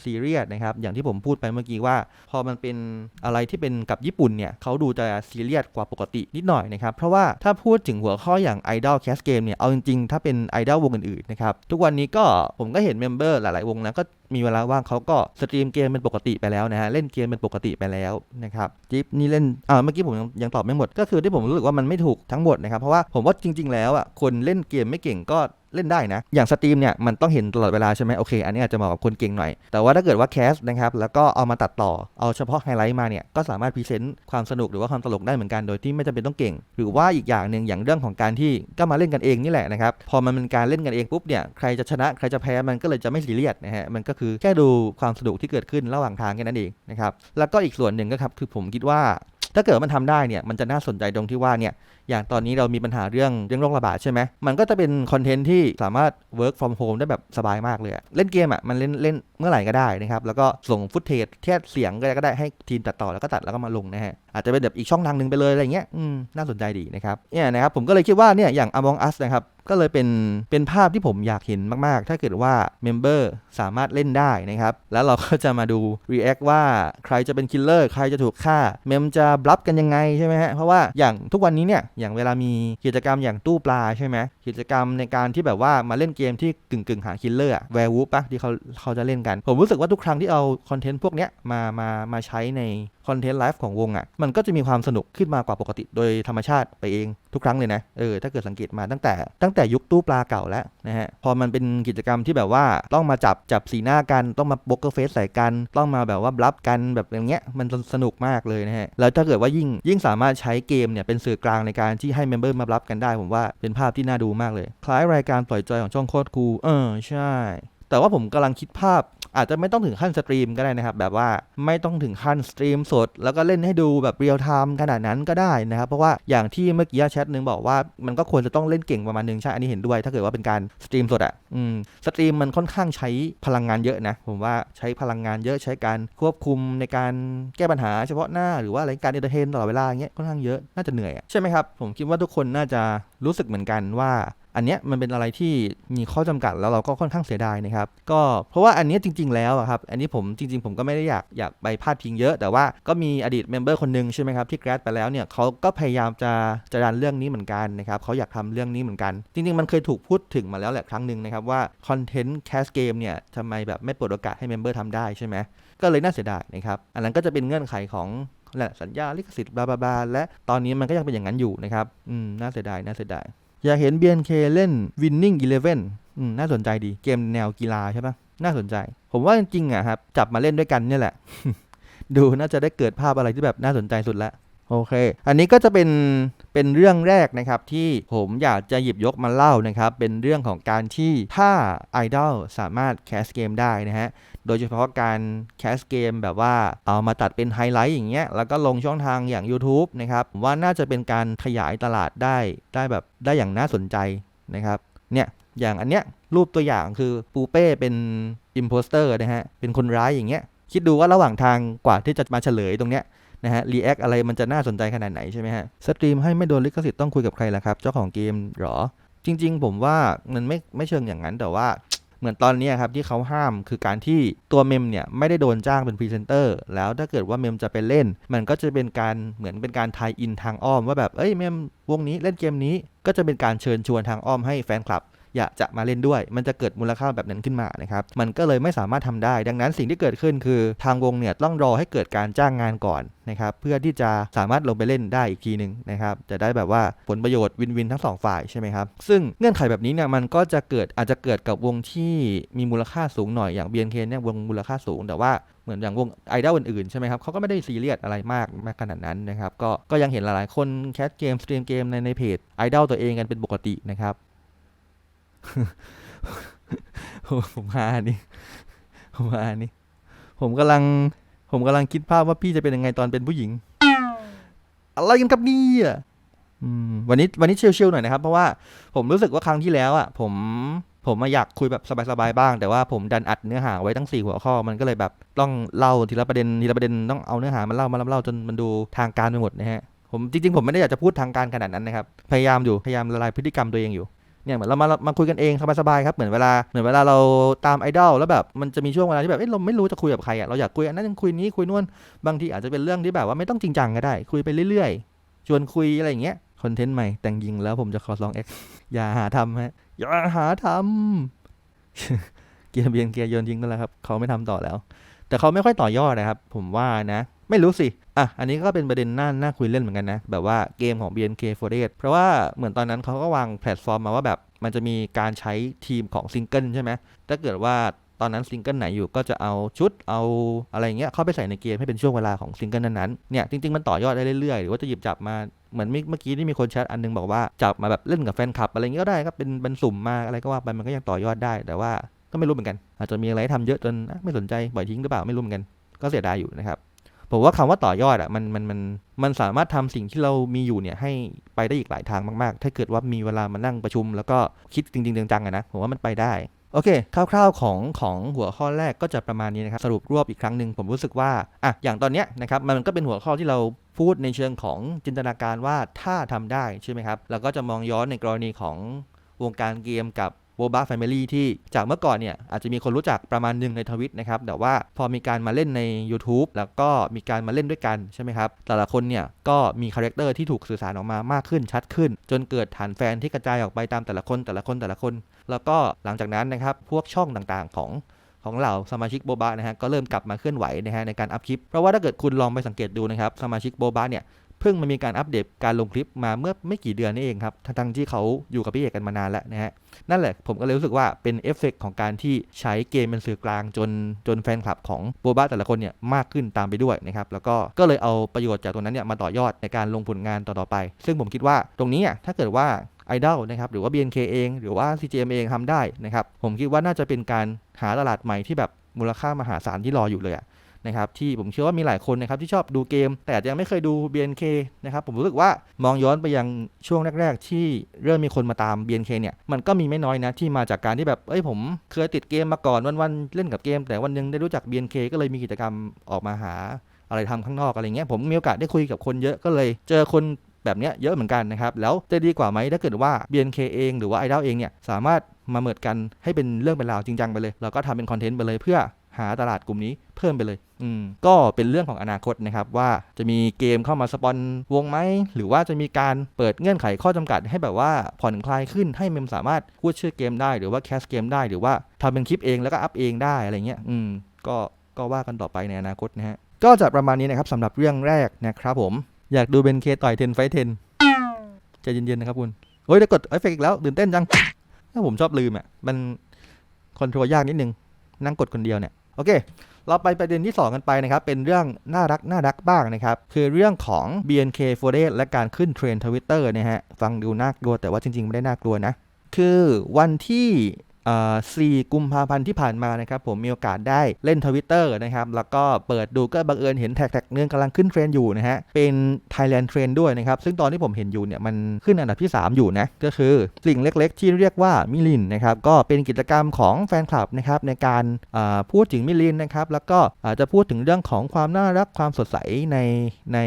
ซีเรียสนะครับ อย่างที่ผมพูดไปเมื่อกี้ว่า พอมันเป็นอะไรที่เป็นกับญี่ปุ่นเนี่ยเขาดูจะซีเรียสกว่าปกตินิดหน่อยนะครับ เพราะว่าถ้าพูดถึงหัวข้ออย่าง Idol Cast Game เนี่ย เอาจริงๆ ถ้าเป็น Idol วงอื่นๆนะครับ ทุกวันนี้ก็ผมก็เห็นเมมเบอร์หลายๆ วงนะก็มีเวลาว่างเขาก็สตรีมเกมเป็นปกติไปแล้วนะฮะ เล่นเกมเป็นปกติไปแล้วนะครับจิ๊บนี่เล่นอ่าเมื่อกี้ผมยังยังตอบไม่หมด ก็คือที่ผมรู้สึกว่ามันไม่ถูกทั้งหมดนะครับเพราะว่าผมว่าจริง ๆ แล้วอะคนเล่นเกมไม่เก่งก็ เล่นได้นะ อย่างสตรีมเนี่ยมันต้องเห็นตลอดเวลาใช่ไหมโอเค อันนี้อาจจะเหมาะกับคนเก่งหน่อย แต่ว่าถ้าเกิดว่าแคสนะครับแล้วก็เอามาตัดต่อเอาเฉพาะไฮไลท์มาเนี่ยก็สามารถพรีเซนต์ความสนุกหรือว่าความตลกได้เหมือนกันโดยที่ไม่จำเป็นต้องเก่ง หรือว่าอีกอย่างหนึ่งอย่างเรื่องของการที่ก็มาเล่นกันเองนี่แหละนะครับพอมันเป็นการเล่นกันเองปุ๊บเนี่ยใครจะชนะใครจะแพ้มันก็เลยจะไม่ซีเรียสนะฮะมันก็คือแค่ดูความสนุกที่เกิดขึ้นระหว่างทางแค่นั้นเองนะครับแล้วก็อีกส่วนหนึ่งก็ครับคือผมคิดว่าถ้าเกิดมันทำได้เนี่ยมันจะน่าสนใจตรงที่ว่าเนี่ย อย่างตอนนี้เรามีปัญหาเรื่องเรื่องโรคระบาดใช่ไหมมันก็จะเป็นคอนเทนต์ที่สามารถ work from home ได้แบบสบายมากเลย เล่นเกมอะมันเล่นเล่นเมื่อไหร่ก็ได้นะครับ แล้วก็ส่งฟุตเทจแค่เสียงก็ได้ให้ทีมตัดต่อแล้วก็ตัดแล้วก็มาลงนะฮะ อาจจะเป็นแบบอีกช่องทางหนึ่งไปเลยอะไรเงี้ย อืม น่าสนใจดีนะครับ เนี่ยนะครับผมก็เลยคิดว่าเนี่ยอย่าง Among Us นะครับก็เลยเป็นเป็นภาพที่ผมอยากเห็นมาก ๆ ถ้าเกิดว่าเมมเบอร์สามารถเล่นได้นะครับ แล้วเราก็จะมาดู React ว่าใครจะเป็นคิลเลอร์ใครจะถูกฆ่า เมมจะบลับกันยังไงใช่ไหมฮะ เพราะว่าอย่างทุกวันนี้เนี่ยอย่างเวลามีกิจกรรมอย่างตู้ปลาใช่ไหมกิจกรรมในการที่แบบว่ามาเล่นเกมที่กึ่งกึ่งหาคิลเลอร์แวร์วูฟปะที่เขาเขาจะเล่นกัน ผมรู้สึกว่าทุกครั้งที่เอาคอนเทนต์พวกเนี้ยมามามาใช้ใน คอนเทนต์ไลฟ์ของวงอะ่ะมันก็จะมีความสนุกขึ้นมากว่าปกติโดยธรรมชาติไปเองทุกครั้งเลยนะเออถ้าเกิดสังเกตมาตั้งแต่ตั้งแต่ยุคตู้ปลาเก่าแล้วนะฮะพอมันเป็นกิจกรรมที่แบบว่าต้องมาจับจับสีหน้ากันต้องมาบกเกอร์เฟสใส่กัน ต้องมาแบบว่าบลับกันแบบอย่างเงี้ยมันสนุกมากเลยนะฮะแล้วถ้าเกิดว่ายิ่งยิ่งสามารถใช้เกมเนี่ยเป็นสื่อกลางในการที่ให้เมมเบอร์มาบลับกันได้ ผมว่าเป็นภาพที่น่าดูมากเลย คล้ายรายการปล่อยจอยของช่องโคตรคูเออใช่ แต่ว่าผมกำลังคิดภาพอาจจะไม่ต้องถึงขั้นสตรีมก็ได้นะครับ แบบว่าไม่ต้องถึงขั้นสตรีมสด แล้วก็เล่นให้ดูแบบเรียลไทม์ขนาดนั้นก็ได้นะครับ เพราะว่าอย่างที่เมื่อกี้แชทหนึ่งบอกว่ามันก็ควรจะต้องเล่นเก่งประมาณนึงใช่ อันนี้เห็นด้วย ถ้าเกิดว่าเป็นการสตรีมสดอะอืมสตรีมมันค่อนข้างใช้พลังงานเยอะนะ ผมว่าใช้พลังงานเยอะใช้การควบคุมในการแก้ปัญหาเฉพาะหน้าหรือว่าอะไรการเอนเตอร์เทนตลอดเวลาอย่างเงี้ยค่อนข้างเยอะน่าจะเหนื่อยอะใช่ไหมครับผมคิดว่าทุกคนน่าจะรู้สึกเหมือนกันว่า อันเนี้ยมันเป็นอะไรที่มีข้อจำกัดแล้วเราก็ค่อนข้างเสียดายนะครับก็เพราะว่าอันเนี้ยจริง ๆ แล้วครับอันนี้ผมจริง ๆ ผมก็ไม่ได้อยากอยากไปพาดพิงเยอะ แต่ว่าก็มีอดีตเมมเบอร์คนหนึ่งใช่ไหมครับที่แกรดไปแล้วเนี่ยเขาก็พยายามจะจะดันเรื่องนี้เหมือนกันนะครับเขาอยากทำเรื่องนี้เหมือนกัน จริง ๆ มันเคยถูกพูดถึงมาแล้วแหละครั้งหนึ่งนะครับว่าคอนเทนต์แคสเกมเนี่ยทำไมแบบไม่เปิดโอกาสให้เมมเบอร์ทำได้ใช่ไหมก็เลยน่าเสียดายนะครับอันนั้นก็จะเป็นเงื่อนไขของแหละสัญญาลิขสิทธิ์บลาบลาบลาและตอนนี้มันก็ยังเป็นอย่างนั้นอยู่นะครับอืมน่าเสียดายน่าเสียดาย อยากเห็น BNK เล่น Winning Eleven อืมน่าสนใจดีเกมแนวกีฬาใช่ปะน่าสนใจ ผมว่าจริงๆอะครับ จับมาเล่นด้วยกันเนี่ยแหละ ดูน่าจะได้เกิดภาพอะไรที่แบบน่าสนใจสุดละโอเค อันนี้ก็จะเป็นเป็นเรื่องแรกนะครับที่ผมอยากจะหยิบยกมาเล่านะครับ เป็นเรื่องของการที่ถ้าไอดอลสามารถแคสเกมได้นะฮะ โดยเฉพาะการแคสเกมแบบว่าเอามาตัดเป็นไฮไลท์อย่างเงี้ย แล้วก็ลงช่องทางอย่าง YouTube นะครับผมว่าน่าจะเป็นการขยายตลาดได้ได้แบบได้อย่างน่าสนใจนะครับเนี่ยอย่างอันเนี้ยรูปตัวอย่างคือปูเป้เป็นอิมโพสเตอร์นะฮะเป็นคนร้ายอย่างเงี้ยคิดดูว่าระหว่างทางกว่าที่จะมาเฉลยตรงเนี้ยนะฮะรีแอคอะไรมันจะน่าสนใจขนาดไหนใช่ไหมฮะสตรีมให้ไม่โดนลิขสิทธิ์ต้องคุยกับใครล่ะครับ เจ้าของเกมหรอ จริง ๆ ผมว่ามันไม่ไม่เชิงอย่างนั้นแต่ว่า เหมือนตอนนี้ครับที่เขาห้ามคือการที่ตัวเมมเนี่ยไม่ได้โดนจ้างเป็นพรีเซนเตอร์แล้วถ้าเกิดว่าเมมจะไปเล่น มันก็จะเป็นการเหมือนเป็นการทายอินทางอ้อมว่าแบบเอ้ยเมมวงนี้เล่นเกมนี้ก็จะเป็นการเชิญชวนทางอ้อมให้แฟนคลับ อยากจะมาเล่นด้วย มันจะเกิดมูลค่าแบบนั้นขึ้นมานะครับมันก็เลยไม่สามารถทำได้ ดังนั้นสิ่งที่เกิดขึ้นคือทางวงเนี่ยต้องรอให้เกิดการจ้างงานก่อนนะครับเพื่อที่จะสามารถลงไปเล่นได้อีกทีหนึ่งนะครับจะได้แบบว่าผลประโยชน์วินวินทั้งสองฝ่ายใช่ไหมครับซึ่งเงื่อนไขแบบนี้เนี่ยมันก็จะเกิดอาจจะเกิดกับวงที่มีมูลค่าสูงหน่อยอย่าง BNK เนี่ยวงมูลค่าสูง แต่ว่าเหมือนอย่างวงไอดอลอื่นๆใช่ไหมครับเขาก็ไม่ได้ซีเรียสอะไรมากมากขนาดนั้นนะครับก็ก็ยังเห็นหลายๆคนแคสเกมสตรีมเกมในในเพจไอดอลตัวเองกันเป็นปกตินะครับ ผมหาอันนี่ผมหาอันนี่ผมกำลัง ผมกำลังคิดภาพว่าพี่จะเป็นยังไงตอนเป็นผู้หญิง อะไรกันครับเนี่ยอืมวันนี้วันนี้ชิลๆหน่อยนะครับ เพราะว่าผมรู้สึกว่าครั้งที่แล้วอะ ผมผมมาอยากคุยแบบสบายๆบ้าง แต่ว่าผมดันอัดเนื้อหาไว้ตั้งสี่หัวข้อ มันก็เลยแบบต้องเล่าทีละประเด็นทีละประเด็นต้องเอาเนื้อหามาเล่ามาเล่าจนมันดูทางการไปหมดนะฮะผมจริงๆผมไม่ได้อยากจะพูดทางการขนาดนั้นนะครับ พยายามอยู่พยายามละลายพฤติกรรมตัวเองอยู่ เนี่ยเหมือนเรามามาคุยกันเองสบายๆครับเหมือนเวลาเหมือนเวลาเราตามไอดอลแล้วแบบมันจะมีช่วงเวลาที่แบบเอ้เราไม่รู้จะคุยกับใครอะเราอยากคุยอันนั้นคุยนี้คุยนู่นบางทีอาจจะเป็นเรื่องที่แบบว่าไม่ต้องจริงจังก็ได้ คุยไปเรื่อยๆชวนคุยอะไรอย่างเงี้ยคอนเทนต์ใหม่แต่งยิงแล้วผมจะขอลองเอ็กอย่าหาทำฮะอย่าหาทำเกียร์เบียนเกียร์โยนทิ้งกันแล้วครับเขาไม่ทำต่อแล้ว แต่เขาไม่ค่อยต่อยอดนะครับ ผมว่านะ ไม่รู้สิ อะ อันนี้ก็เป็นประเด็นน่าน่าคุยเล่นเหมือนกันนะ แบบว่าเกมของ BNK48 เพราะว่าเหมือนตอนนั้นเขาก็วางแพลตฟอร์มมาว่าแบบมันจะมีการใช้ทีมของซิงเกิลใช่ไหม ถ้าเกิดว่าตอนนั้นซิงเกิลไหนอยู่ก็จะเอาชุดเอาอะไรเงี้ยเข้าไปใส่ในเกมให้เป็นช่วงเวลาของซิงเกิลนั้นๆ เนี่ยจริงๆมันต่อยอดได้เรื่อยๆ หรือว่าจะหยิบจับมาเหมือนเมื่อกี้ที่มีคนแชทอันนึงบอกว่าจับมาแบบเล่นกับแฟนคลับอะไรเงี้ยก็ได้ครับเป็นเป็นสุ่มมาอะไรก็ว่าไปมันก็ยังต่อยอดได้ แต่ว่าก็ไม่รู้เหมือนกัน อาจจะมีอะไรให้ทำเยอะจนไม่สนใจปล่อยทิ้งหรือเปล่าไม่รู้เหมือนกัน ก็เสียดายอยู่นะครับ ผมว่าคำว่าต่อยอดอะมันมันมันมันสามารถทำสิ่งที่เรามีอยู่เนี่ยให้ไปได้อีกหลายทางมากๆ ถ้าเกิดว่ามีเวลามานั่งประชุม แล้วก็คิดจริงๆจังๆอะนะผมว่ามันไปได้โอเค คร่าวๆของของหัวข้อแรกก็จะประมาณนี้นะครับ สรุปรวบอีกครั้งหนึ่งผมรู้สึกว่าอะอย่างตอนเนี้ยนะครับมันก็เป็นหัวข้อที่เราพูดในเชิงของจินตนาการว่าถ้าทำได้ใช่ไหมครับแล้วก็จะมองย้อนในกรณีของวงการเกมกับ โบบาแฟมิลี่ที่จากเมื่อก่อนเนี่ยอาจจะมีคนรู้จักประมาณหนึ่งในทวิตนะครับ แต่ว่าพอมีการมาเล่นใน YouTube แล้วก็มีการมาเล่นด้วยกันใช่ไหมครับ แต่ละคนเนี่ยก็มีคาแรคเตอร์ที่ถูกสื่อสารออกมามากขึ้นชัดขึ้น จนเกิดฐานแฟนที่กระจายออกไปตามแต่ละคนแต่ละคนแต่ละคน แล้วก็หลังจากนั้นนะครับพวกช่องต่างๆของของเหล่าสมาชิกโบบานะฮะก็เริ่มกลับมาเคลื่อนไหวนะฮะในการอัพคลิป เพราะว่าถ้าเกิดคุณลองไปสังเกตดูนะครับสมาชิกโบบาเนี่ย เพิ่งมามีการอัปเดตการลงคลิปมาเมื่อไม่กี่เดือนนี่เองครับทั้งที่เขาอยู่กับพี่เอกกันมานานแล้วนะฮะนั่นแหละผมก็เลยรู้สึกว่าเป็นเอฟเฟกต์ของการที่ใช้เกมเป็นสื่อกลางจนจนแฟนคลับของโบบ้าแต่ละคนเนี่ยมากขึ้นตามไปด้วยนะครับแล้วก็ก็เลยเอาประโยชน์จากตรงนั้นเนี่ยมาต่อยอดในการลงผลงานต่อๆไป ซึ่งผมคิดว่าตรงนี้ถ้าเกิดว่าไอดอลนะครับหรือว่า BNK เองหรือว่า CGM เองทำได้นะครับผมคิดว่าน่าจะเป็นการหาตลาดใหม่ที่แบบมูลค่ามหาศาลที่รออยู่เลยอะ นะครับที่ผมเชื่อว่ามีหลายคนนะครับที่ชอบดูเกม แต่อาจยังไม่เคยดู BNK นะครับผมรู้สึกว่ามองย้อนไปยังช่วงแรก ๆ ที่เริ่มมีคนมาตาม BNK เนี่ยมันก็มีไม่น้อยนะที่มาจากการที่แบบเอ้ยผมเคยติดเกมมาก่อนวันๆเล่นกับเกม แต่วันหนึงได้รู้จัก BNK ก็เลยมีกิจกรรมออกมาหาอะไรทำข้างนอกอะไรเงี้ยผมมีโอกาสได้คุยกับคนเยอะก็เลยเจอคนแบบเนี้ยเยอะเหมือนกันนะครับ แล้วจะดีกว่าไหมถ้าเกิดว่า BNK เองหรือว่า Idol เองเนี่ยสามารถมาเมิดกันให้เป็นเรื่องเป็นราวจริงจังไปเลยแล้วก็ทำเป็นคอนเทนต์ไปเลยเพื่อ หาตลาดกลุ่มนี้เพิ่มไปเลย อืม ก็เป็นเรื่องของอนาคตนะครับว่าจะมีเกมเข้ามาสปอนวงไหม หรือว่าจะมีการเปิดเงื่อนไขข้อจำกัดให้แบบว่าผ่อนคลายขึ้นให้เมมสามารถพูดชื่อเกมได้หรือว่าแคสเกมได้หรือว่าทำเป็นคลิปเองแล้วก็อัพเองได้อะไรเงี้ย อืม ก็ก็ว่ากันต่อไปในอนาคตนะฮะ ก็จะประมาณนี้นะครับสำหรับเรื่องแรกนะครับผม อยากดูเบนเคต่อยเทนไฟเทนใจเย็นๆนะครับคุณเฮ้ยได้กดเอฟเฟกต์อีกแล้วตื่นเต้นจังถ้าผมชอบลืมอะมันคอนโทรลยากนิดนึงนั่งกดคนเดียวเนี่ย โอเค เราไปประเด็นที่ 2 กันไปนะครับ เป็นเรื่องน่ารักน่ารักบ้างนะครับ คือเรื่องของ BNK48 และการขึ้นเทรนทวิตเตอร์นะฮะ ฟังดูน่ากลัวแต่ว่าจริงๆ ไม่ได้น่ากลัวนะ คือวันที่ 4กุมภาพันธ์ที่ผ่านมานะครับผมมีโอกาสได้เล่นทวิตเตอร์นะครับแล้วก็เปิดดูก็บังเอิญเห็นแท็กแท็กเนื่องกำลังขึ้นเทรนด์อยู่นะฮะเป็น Thailand Trend ด้วยนะครับซึ่งตอนที่ผมเห็นอยู่เนี่ยมันขึ้นอันดับที่ 3 อยู่นะก็คือสิ่งเล็กๆ ที่เรียกว่ามิลินนะครับก็เป็นกิจกรรมของแฟนคลับนะครับในการพูดถึงมิลินนะครับแล้วก็อาจจะพูดถึงเรื่องของความน่ารักความสดใสในใน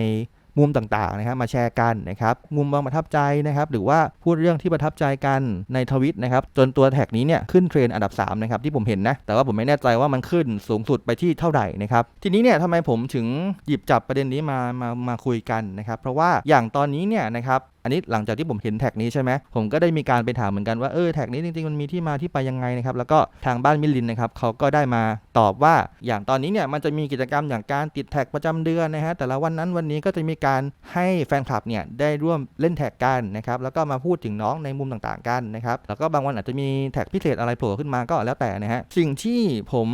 มุมต่างๆนะครับมาแชร์กันนะครับมุมบางประทับใจนะครับหรือว่าพูดเรื่องที่ประทับใจกันในทวิตนะครับจนตัวแท็กนี้เนี่ยขึ้นเทรนอันดับ3นะครับที่ผมเห็นนะแต่ว่าผมไม่แน่ใจว่ามันขึ้นสูงสุดไปที่เท่าไหร่นะครับทีนี้เนี่ยทำไมผมถึงหยิบจับประเด็นนี้มามามาคุยกันนะครับเพราะว่าอย่างตอนนี้เนี่ยนะครับ นนี้หลังจากที่ผมเห็นแท็กนี้ใช่ไหมผมก็ได้มีการไปถามเหมือนกันว่าเออแท็กนี้จริงๆมันมีที่มาที่ไปยังไงนะครับแล้วก็ทางบ้านมิลินนะครับเขาก็ได้มาตอบว่าอย่างตอนนี้เนี่ยมันจะมีกิจกรรมอย่างการติดแท็กประจำเดือนนะฮะแต่ละวันนั้นวันนี้ก็จะมีการให้แฟนคลับเนี่ยได้ร่วมเล่นแท็กกันนะครับแล้วก็มาพูดถึงน้องในมุมต่างๆกันนะครับแล้วก็บางวันอาจจะมีแท็กพิเศษอะไรโผล่ขึ้นมาก็แล้วแต่นะฮะสิ่งที่ผม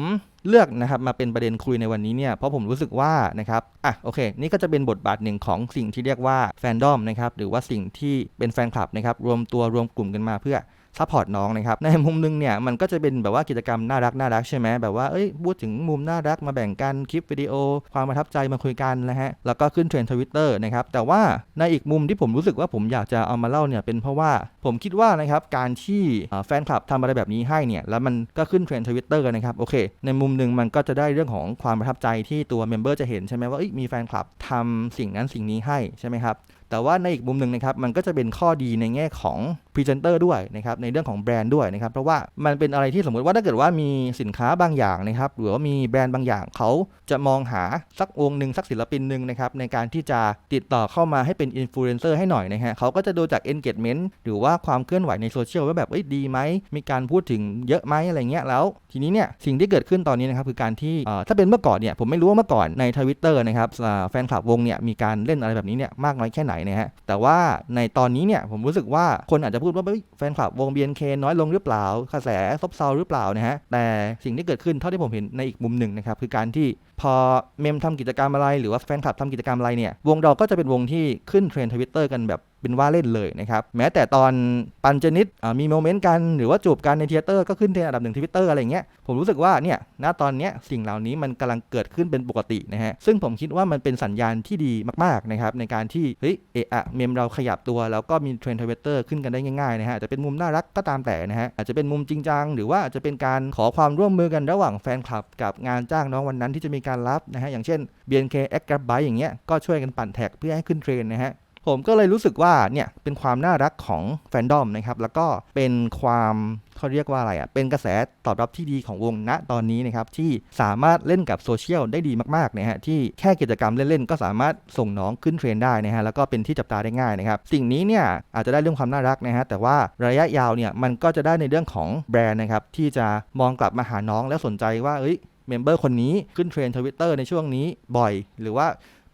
เลือกนะครับมาเป็นประเด็นคุยในวันนี้เนี่ยเพราะผมรู้สึกว่านะครับอะโอเค นี่ก็จะเป็นบทบาทหนึ่งของสิ่งที่เรียกว่าแฟนดอมนะครับหรือว่าสิ่งที่เป็นแฟนคลับนะครับรวมตัวรวมกลุ่มกันมาเพื่อ ซัพพอร์ตน้องนะครับ ในมุมนึงเนี่ยมันก็จะเป็นแบบว่ากิจกรรมน่ารักน่ารักใช่ไหมแบบว่าเอ้ยพูดถึงมุมน่ารักมาแบ่งกันคลิปวิดีโอ ความประทับใจมาคุยกันนะฮะแล้วก็ขึ้นเทรนด์ทวิตเตอร์นะครับแต่ว่าในอีกมุมที่ผมรู้สึกว่าผมอยากจะเอามาเล่าเนี่ยเป็นเพราะว่าผมคิดว่านะครับการที่แฟนคลับทำอะไรแบบนี้ให้เนี่ยแล้วมันก็ขึ้นเทรนด์ทวิตเตอร์นะครับโอเค ในมุมหนึ่งมันก็จะได้เรื่องของความประทับใจที่ตัวเมมเบอร์จะเห็นใช่ไหมว่ามีแฟนคลับทำสิ่งนั้นสิ่งนี้ให้ใช่ไหมครับ แต่ว่าในอีกมุมหนึ่งนะครับมันก็จะเป็นข้อดีในแง่ของพรีเซนเตอร์ด้วยนะครับในเรื่องของแบรนด์ด้วยนะครับเพราะว่ามันเป็นอะไรที่สมมติว่าถ้าเกิดว่ามีสินค้าบางอย่างนะครับหรือว่ามีแบรนด์บางอย่างเขาจะมองหาสักวงหนึ่งสักศิลปินหนึ่งนะครับในการที่จะติดต่อเข้ามาให้เป็นอินฟลูเอนเซอร์ให้หน่อยนะฮะเขาก็จะดูจาก engagement หรือว่าความเคลื่อนไหวในโซเชียลว่าแบบเอ้ยดีไหมมีการพูดถึงเยอะไหมอะไรเงี้ยแล้ว ทีนี้เนี่ยสิ่งที่เกิดขึ้นตอนนี้นะครับคือการที่ถ้าเป็นเมื่อก่อนเนี่ยผมไม่รู้ว่าเมื่อก่อนในทวิตเตอร์นะครับแฟนคลับวงเนี่ยมีการเล่นอะไรแบบนี้เนี่ยมากน้อยแค่ไหนนะฮะแต่ว่าในตอนนี้เนี่ยผมรู้สึกว่าคนอาจจะพูดว่าแฟนคลับวง BNK น้อยลงหรือเปล่ากระแสซบเซาหรือเปล่านะฮะแต่สิ่งที่เกิดขึ้นเท่าที่ผมเห็นในอีกมุมหนึ่งนะครับคือการที่พอเมมทำกิจกรรมอะไร หรือว่าแฟนคลับทำกิจกรรมอะไรเนี่ยวงเราก็จะเป็นวงที่ขึ้นเทรนด์ทวิตเตอร์กันแบบเป็นว่าเล่นเลยนะครับ แม้แต่ตอนปันเจนิดมีโมเมนต์กันหรือว่าจูบกันในเทเตอร์ก็ขึ้นเทรนด์อันดับหนึ่งทวิตเตอร์อะไรเงี้ยผมรู้สึกว่าเนี่ยณตอนเนี้ยสิ่งเหล่านี้มันกำลังเกิดขึ้นเป็นปกตินะฮะซึ่งผมคิดว่ามันเป็นสัญญาณที่ดีมากๆนะครับในการที่เฮ้ยเอะเมมเราขยับตัวแล้วก็มีเทรนด์ทวิตเตอร์ขึ้นกันได้ง่ายๆนะฮะจจะเป็นมุมน่ารักก็ตามแต่นะฮะอาจจะเป็นมุมจริงจังหรือว่าอาจจะเป็นการขอความร่วมมือกันระหว่างแฟนคลับกับงานจ้างน้องวันนั้นที่จะมีการรับนะฮะอย่างเช่น BNK X g r a b b y อย่างเงี้ยก็ช่วยกันปั่นแท็กเพื่อให้ขึ้นเทรนนะฮะผมก็เลยรู้สึกว่าเนี่ยเป็นความน่ารักของแฟนดอมนะครับแล้วก็เป็นความเขาเรียกว่าอะไรอะเป็นกระแสตอบรับที่ดีของวงณตอนนี้นะครับที่สามารถเล่นกับโซเชียลได้ดีมากๆนะฮะที่แค่กิจกรรมเล่นๆก็สามารถส่งน้องขึ้นเทรนได้นะฮะแล้วก็เป็นที่จับตาได้ง่ายนะครับสิ่งนี้เนี่ยอาจจะได้เรื่องความน่ารักนะฮะแต่ว่าระยะยาวเนี่ยมันก็จะได้ในเรื่องของแบรนด์นะครับที่จะมองกลับมาหาน้องแล้วสนใจว่าเอ้ย เมมเบอร์คนนี้ขึ้นเทรนทวิตเตอร์ในช่วงนี้บ่อย หรือว่า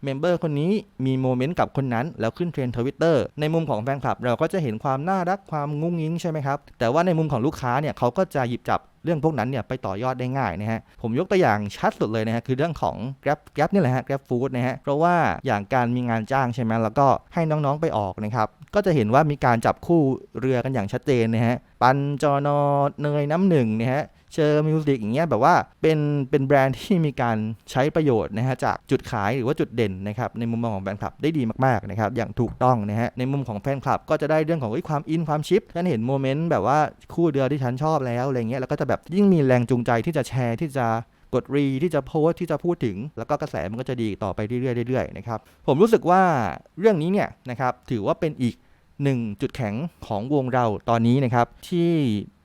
เมมเบอร์คนนี้มีโมเมนต์กับคนนั้น แล้วขึ้นเทรนด์ทวิตเตอร์ในมุมของแฟนคลับ เราก็จะเห็นความน่ารักความงุ้งยิ้งใช่ไหมครับ แต่ว่าในมุมของลูกค้าเนี่ยเขาก็จะหยิบจับเรื่องพวกนั้นเนี่ยไปต่อยอดได้ง่ายนะฮะ ผมยกตัวอย่างชัดสุดเลยนะฮะ คือเรื่องของ Grab Grab นี่แหละฮะ Grab Food นะฮะ เพราะว่าอย่างการมีงานจ้างใช่ไหมแล้วก็ให้น้องๆไปออกนะครับ ก็จะเห็นว่ามีการจับคู่เรือกันอย่างชัดเจนนะฮะ ปันจอนอเนยน้ำหนึ่งนะฮะ เชอร์มิวสิกอย่างเงี้ยแบบว่าเป็นเป็นแบรนด์ที่มีการใช้ประโยชน์นะฮะจากจุดขายหรือว่าจุดเด่นนะครับในมุมมองของแฟนคลับได้ดีมากๆนะครับอย่างถูกต้องนะฮะในมุมของแฟนคลับ ก็จะได้เรื่องของอความอินความชิปฉันเห็นโมเมนต์แบบว่าคู่เดือที่ฉันชอบแล้วอะไรเงี้ยแล้วก็จะแบบยิ่งมีแรงจูงใจที่จะแชร์ที่จะกดรีที่จะโพสที่จะพูดถึง แล้วก็กระแสมันก็จะดีต่อไปเรื่อยๆเรื่อยๆนะครับผมรู้สึกว่าเรื่องนี้เนี่ยนะครับถือว่าเป็นอีกหนึ่งจุดแข็งของวงเราตอนนี้นะครับที่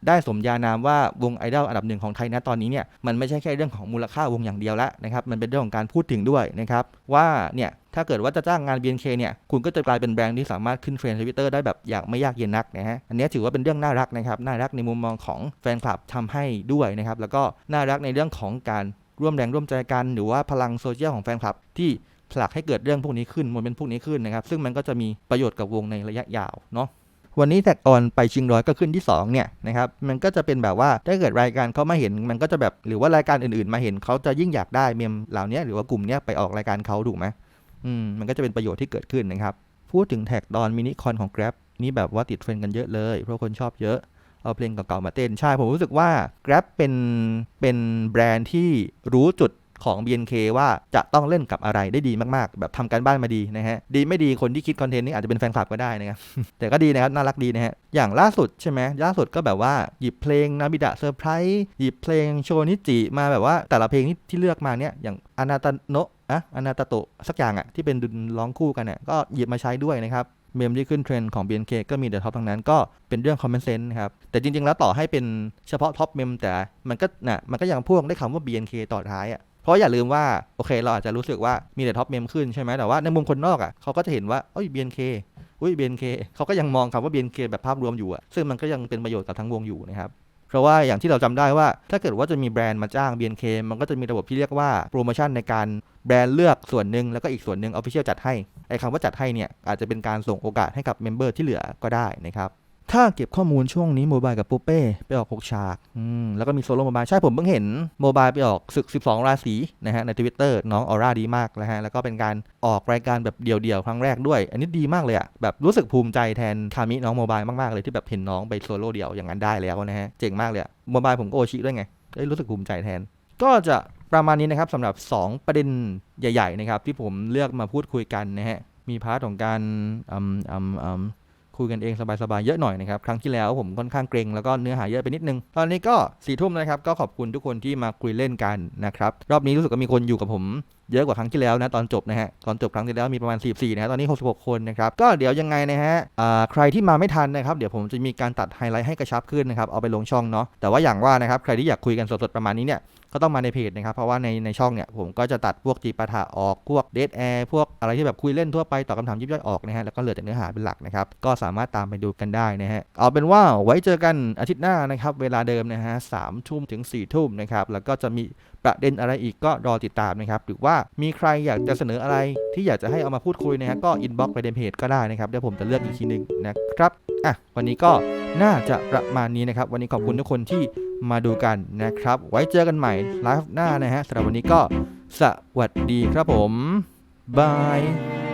ได้สมญานามว่าวงไอดอลอันดับหนึ่งของไทยนะตอนนี้เนี่ยมันไม่ใช่แค่เรื่องของมูลค่าวงอย่างเดียวแล้วนะครับมันเป็นเรื่องของการพูดถึงด้วยนะครับว่าเนี่ยถ้าเกิดว่าจะจ้างงาน BNK เนี่ย คุณก็จะกลายเป็นแบรนด์ที่สามารถขึ้นเทรนด์ทวิตเตอร์ได้แบบอย่างไม่ยากเย็นนักนะฮะ อันนี้ถือว่าเป็นเรื่องน่ารักนะครับ น่ารักในมุมมองของแฟนคลับทำให้ด้วยนะครับ แล้วก็น่ารักในเรื่องของการร่วมแรงร่วมใจกัน หรือว่าพลังโซเชียลของแฟนคลับที่ผลักให้เกิดเรื่องพวกนี้ขึ้นโมเมนต์พวกนี้ขึ้นนะครับ ซึ่งมันก็จะมีประโยชน์กับวงในระยะยาวเนาะ วันนี้แท็กออนไปชิงร้อยก็ขึ้นที่2เนี่ยนะครับมันก็จะเป็นแบบว่าถ้าเกิดรายการเขามาเห็นมันก็จะแบบหรือว่ารายการอื่นๆ มาเห็นเขาจะยิ่งอยากได้เมมเหล่านี้หรือว่ากลุ่มเนี้ยไปออกรายการเขาถูกไหมอืมมันก็จะเป็นประโยชน์ที่เกิดขึ้นนะครับพูดถึงแท็กดอนมินิคอนของ Grab นี่แบบว่าติดเทรนกันเยอะเลยเพราะคนชอบเยอะเอาเพลงเก่าๆมาเต้นใช่ผมรู้สึกว่า Grab เป็นเป็นแบรนด์ที่รู้จุด ของ BNK ว่าจะต้องเล่นกับอะไรได้ดีมากๆ แบบทำการบ้านมาดีนะฮะ ดีไม่ดีคนที่คิดคอนเทนต์นี้อาจจะเป็นแฟนคลับก็ได้นะครับ แต่ก็ดีนะครับ น่ารักดีนะฮะ อย่างล่าสุดใช่ไหมล่าสุดก็แบบว่าหยิบเพลงนาบิดะเซอร์ไพรส์หยิบเพลงโชนิจิมาแบบว่าแต่ละเพลงที่ที่เลือกมาเนี่ยอย่างอนาตโนะอะอนาตโตะสักอย่างอะที่เป็นดุนร้องคู่กันเนี่ยก็หยิบมาใช้ด้วยนะครับเมมที่ขึ้นเทรนด์ของ BNK ก็มีเดอะท็อปทั้งนั้นก็เป็นเรื่อง common sense นะครับ แต่จริงๆ แล้วต่อให้เป็นเฉพาะท็อปเมมแต่มันก็น่ะมันก็ยังพ่วงได้คำว่า BNK ต่อท้ายอะ ราะอย่าลืมว่าโอเค เราอาจจะรู้สึกว่ามีแต่ท็อปเมมขึ้นใช่ไหมแต่ว่าในมุมคนนอกอะเขาก็จะเห็นว่าเอ้ย BNK อุ้ย BNK เขาก็ยังมองคำว่า BNK แบบภาพรวมอยู่อะซึ่งมันก็ยังเป็นประโยชน์กับทั้งวงอยู่นะครับเพราะว่าอย่างที่เราจำได้ว่าถ้าเกิดว่าจะมีแบรนด์มาจ้าง BNK มันก็จะมีระบบที่เรียกว่าโปรโมชั่นในการแบรนด์เลือกส่วนหนึ่งแล้วก็อีกส่วนหนึ่ง Official จัดให้ไอ้คำว่าจัดให้เนี่ยอาจจะเป็นการส่งโอกาสให้กับเมมเบอร์ที่เหลือก็ได้นะครับ ถ้าเก็บข้อมูลช่วงนี้โมบายกับปุ๊เป้ ไปออก 6 ฉาก อืม แล้วก็มีโซโล่โมบาย ใช่ผมเพิ่งเห็นโมบายไปออกศึก 12 ราศีนะฮะ ในทวิตเตอร์น้องออร่าดีมากนะฮะ แล้วก็เป็นการออกรายการแบบเดี่ยวๆ ครั้งแรกด้วย อันนี้ดีมากเลยอะแบบรู้สึกภูมิใจแทนคามิน้องโมบายมากๆเลยที่แบบเห็นน้องไปโซโล่เดี่ยวอย่างนั้นได้แล้วนะฮะ เจ๋งมากเลยอะโมบายผมก็โอชิด้วยไงได้รู้สึกภูมิใจแทน ก็จะประมาณนี้นะครับสำหรับ 2 ประเด็นใหญ่ ๆ นะครับที่ผมเลือกมาพูดคุยกันนะฮะมีพาร์ทของการอืมอืมอืม คุยกันเองสบายๆเยอะหน่อยนะครับครั้งที่แล้วผมค่อนข้างเกรงแล้วก็เนื้อหาเยอะไปนิดนึง ตอนนี้ก็สี่ทุ่มนะครับก็ขอบคุณทุกคนที่มาคุยเล่นกันนะครับรอบนี้รู้สึกว่ามีคนอยู่กับผม เยอะกว่าครั้งที่แล้วนะตอนจบนะฮะตอนจบครั้งที่แล้วมีประมาณ 44 นะฮะตอนนี้ 66 คนนะครับก็เดี๋ยวยังไงนะฮะใครที่มาไม่ทันนะครับเดี๋ยวผมจะมีการตัดไฮไลท์ให้กระชับขึ้นนะครับเอาไปลงช่องเนาะแต่ว่าอย่างว่านะครับใครที่อยากคุยกันสดๆประมาณนี้เนี่ยก็ต้องมาในเพจนะครับเพราะว่าในในช่องเนี่ยผมก็จะตัดพวกจีปาถะออกพวกเดทแอร์พวกอะไรที่แบบคุยเล่นทั่วไปตอบคำถามยิบย่อยออกนะฮะแล้วก็เหลือแต่เนื้อหาเป็นหลักนะครับก็สามารถตามไปดูกันได้นะฮะเอาเป็นว่าไว้เจอกันอาทิตย์หน้านะครับเวลาเดิมนะฮะสามทุ่มถึง4ี่ทุ่มนะครับแล้วก็จะมี ประเด็นอะไรอีกก็รอติดตามนะครับ หรือว่ามีใครอยากจะเสนออะไรที่อยากจะให้เอามาพูดคุยนะฮะก็อินบ็อกซ์ไปในเพจก็ได้นะครับเดี๋ยวผมจะเลือกอีกทีหนึ่งนะครับอะวันนี้ก็น่าจะประมาณนี้นะครับ วันนี้ขอบคุณทุกคนที่มาดูกันนะครับ ไว้เจอกันใหม่ไลฟ์หน้านะฮะสำหรับวันนี้ก็สวัสดีครับผมบาย